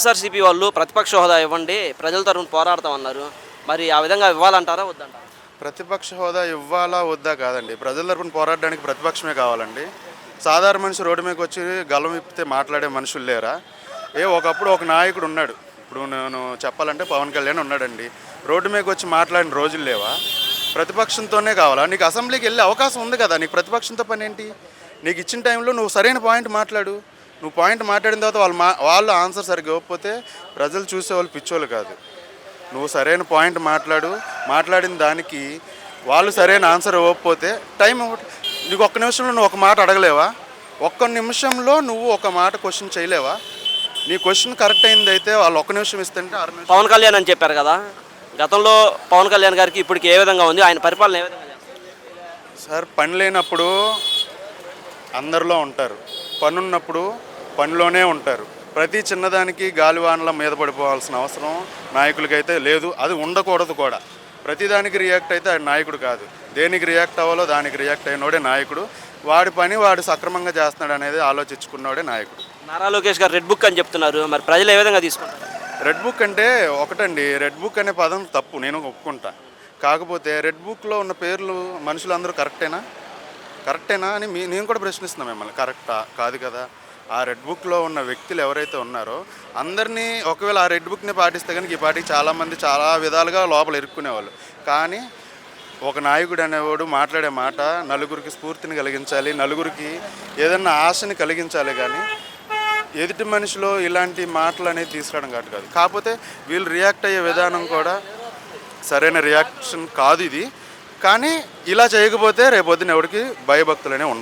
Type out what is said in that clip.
SRCP వాళ్ళు ప్రతిపక్ష హోదా ఇవ్వండి ప్రజల తరఫున పోరాడతామన్నారు. మరి ఆ విధంగా ఇవ్వాలంటారా వద్దంటారా? ప్రతిపక్ష హోదా ఇవ్వాలా వద్దా కాదండి. ప్రజల తరఫున పోరాడడానికి ప్రతిపక్షమే కావాలండి. సాధారణ మనిషి రోడ్డు మీదకి వచ్చి గలం ఇప్పితే మాట్లాడే మనుషులు లేరా? ఏ ఒకప్పుడు ఒక నాయకుడు ఉన్నాడు. ఇప్పుడు నేను చెప్పాలంటే పవన్ కళ్యాణ్ ఉన్నాడండి. రోడ్డు మీదకి వచ్చి మాట్లాడిన రోజులు లేవా? ప్రతిపక్షంతోనే కావాలా? నీకు అసెంబ్లీకి వెళ్ళే అవకాశం ఉంది కదా. నీకు ప్రతిపక్షంతో పని ఏంటి? నీకు ఇచ్చిన టైంలో నువ్వు సరైన పాయింట్ మాట్లాడు. నువ్వు పాయింట్ మాట్లాడిన తర్వాత వాళ్ళు మా వాళ్ళు ఆన్సర్ సరిగ్గా ఇవ్వకపోతే ప్రజలు చూసేవాళ్ళు పిచ్చోళ్ళు కాదు. నువ్వు సరైన పాయింట్ మాట్లాడు మాట్లాడిన దానికి వాళ్ళు సరైన ఆన్సర్ ఇవ్వకపోతే టైం నీకు ఒక్క నిమిషంలో నువ్వు ఒక మాట అడగలేవా? ఒక్క నిమిషంలో నువ్వు ఒక మాట క్వశ్చన్ చేయలేవా? నీ క్వశ్చన్ కరెక్ట్ అయింది అయితే వాళ్ళు ఒక్క నిమిషం ఇస్తుంటే నిమిషం పవన్ కళ్యాణ్ అని చెప్పారు కదా. గతంలో పవన్ కళ్యాణ్ గారికి ఇప్పటికి ఏ విధంగా ఉంది? ఆయన పరిపాలన ఏ విధంగా సార్ పని లేనప్పుడు అందరిలో ఉంటారు. పని ఉన్నప్పుడు పనిలోనే ఉంటారు. ప్రతి చిన్నదానికి గాలివానల మీద పడిపోవాల్సిన అవసరం నాయకులకైతే లేదు. అది ఉండకూడదు కూడా. ప్రతిదానికి రియాక్ట్ అయితే ఆయన నాయకుడు కాదు. దేనికి రియాక్ట్ అవ్వాలో దానికి రియాక్ట్ అయినోడే నాయకుడు. వాడి పని వాడు సక్రమంగా చేస్తున్నాడు అనేది ఆలోచించుకున్నోడే నాయకుడు. నారా లోకేష్ గారు రెడ్ బుక్ అని చెప్తున్నారు. మరి ప్రజలు ఏ విధంగా తీసుకుంటారు? రెడ్ బుక్ అంటే ఒకటండి. రెడ్ బుక్ అనే పదం తప్పు. నేను ఒప్పుకుంటా. కాకపోతే రెడ్ బుక్లో ఉన్న పేర్లు మనుషులందరూ కరెక్టేనా? కరెక్టేనా అని మీ నేను కూడా ప్రశ్నిస్తున్నా మిమ్మల్ని. కరెక్టా? కాదు కదా. ఆ రెడ్ బుక్లో ఉన్న వ్యక్తులు ఎవరైతే ఉన్నారో అందరినీ ఒకవేళ ఆ రెడ్ బుక్ని పాటిస్తే కనుక ఈ పార్టీ చాలామంది చాలా విధాలుగా లోపల ఇరుక్కునేవాళ్ళు. కానీ ఒక నాయకుడు అనేవాడు మాట్లాడే మాట నలుగురికి స్ఫూర్తిని కలిగించాలి నలుగురికి ఏదన్నా ఆశని కలిగించాలి కానీ ఎదుటి మనిషిలో ఇలాంటి మాటలు అనేది తీసుకురావడం కాదు కాదు. కాకపోతే వీళ్ళు రియాక్ట్ అయ్యే విధానం కూడా సరైన రియాక్షన్ కాదు ఇది. కానీ ఇలా చేయకపోతే రేపొద్దున ఎవరికి భయభక్తులనే ఉంటాయి